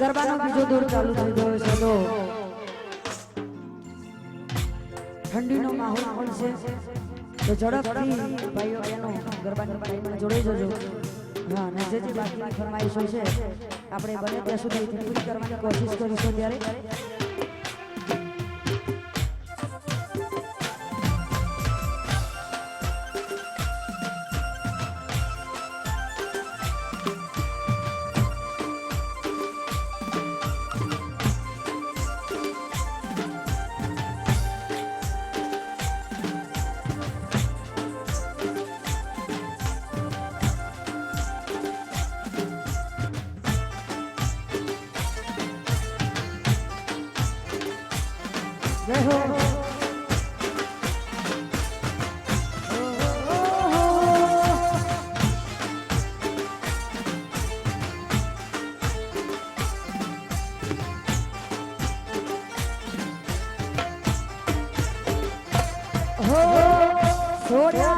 ગરબાનો બીજો દોર ચાલુ થઈ ગયો છે તો. ઠંડીનો માહોલ પણ છે. તો ઝડપથી ભાઈઓ બહેનો ગરબાની ટાઈમમાં જોડાઈ જજો. હા, અને જે જે બાકીની ફરમાઈશો છે, આપણે બને ત્યાં સુધી પૂરી કરવાની કોશિશ કરીશું ત્યારે. છોડ્યા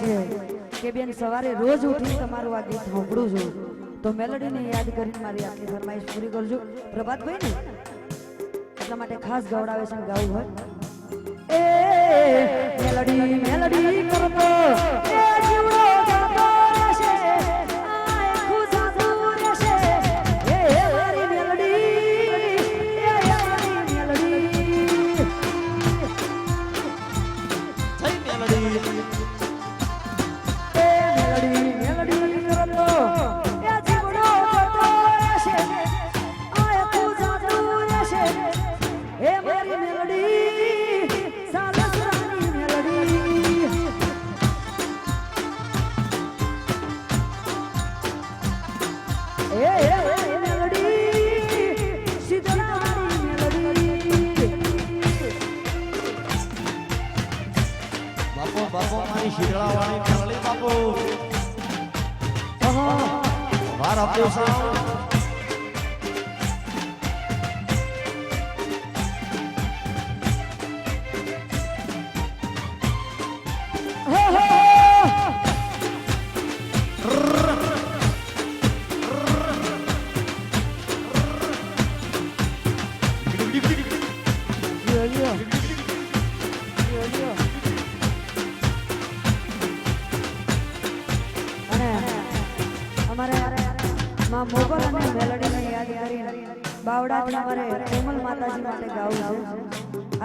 છે કે બેન, સવારે રોજ ઉઠી તમારું આ ગીત સાંભળું છું. તો મેલોડીને યાદ કરીને મારી આખી ફરમાઈશ પૂરી કરજો. પ્રભાતભાઈ ને એટલા માટે ખાસ ગવડાવે છે ગાવું હોય એ બાપો મારી બાપુ વાળી મારા પોસા માં મોગલ અને મેલડીને યાદ કરીને બાવડાથી અમારે કોમલ માતાજી માટે ગાવું છે.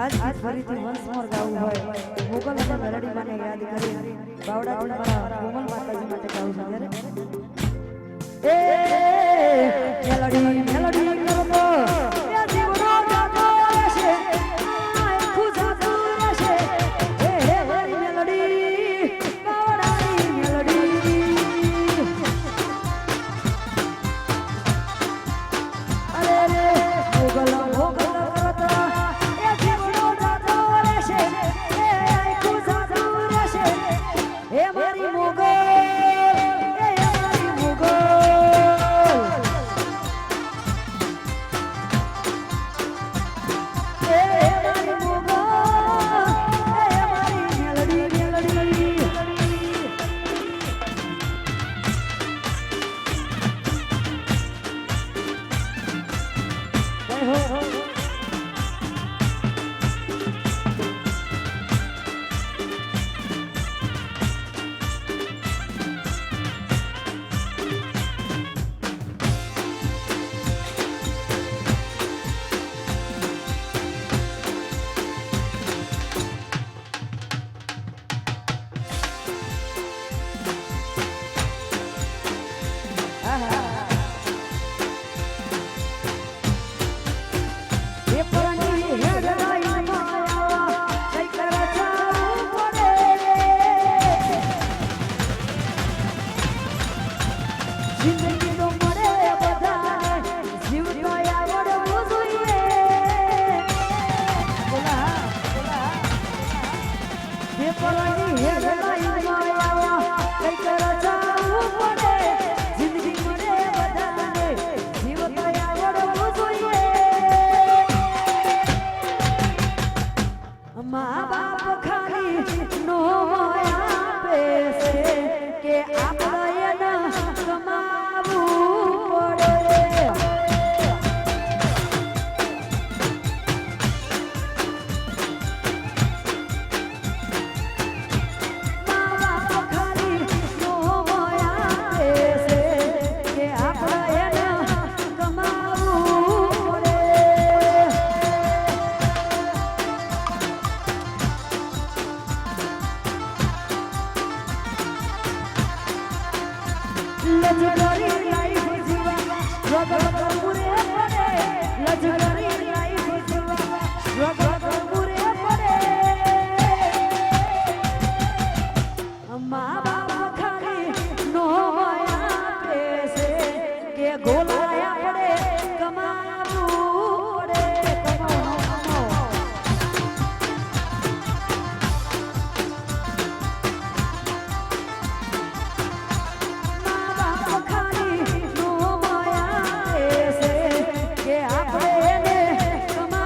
આજ આજ ફરીથી વંશ મોર ગાવું હોય. મોગલ અને મેલડી મને યાદ કરી બાવડાથી મારા કોમલ માતાજી માટે ગાવું છે. ત્યારે লজ্জা করে নাই বুঝিবা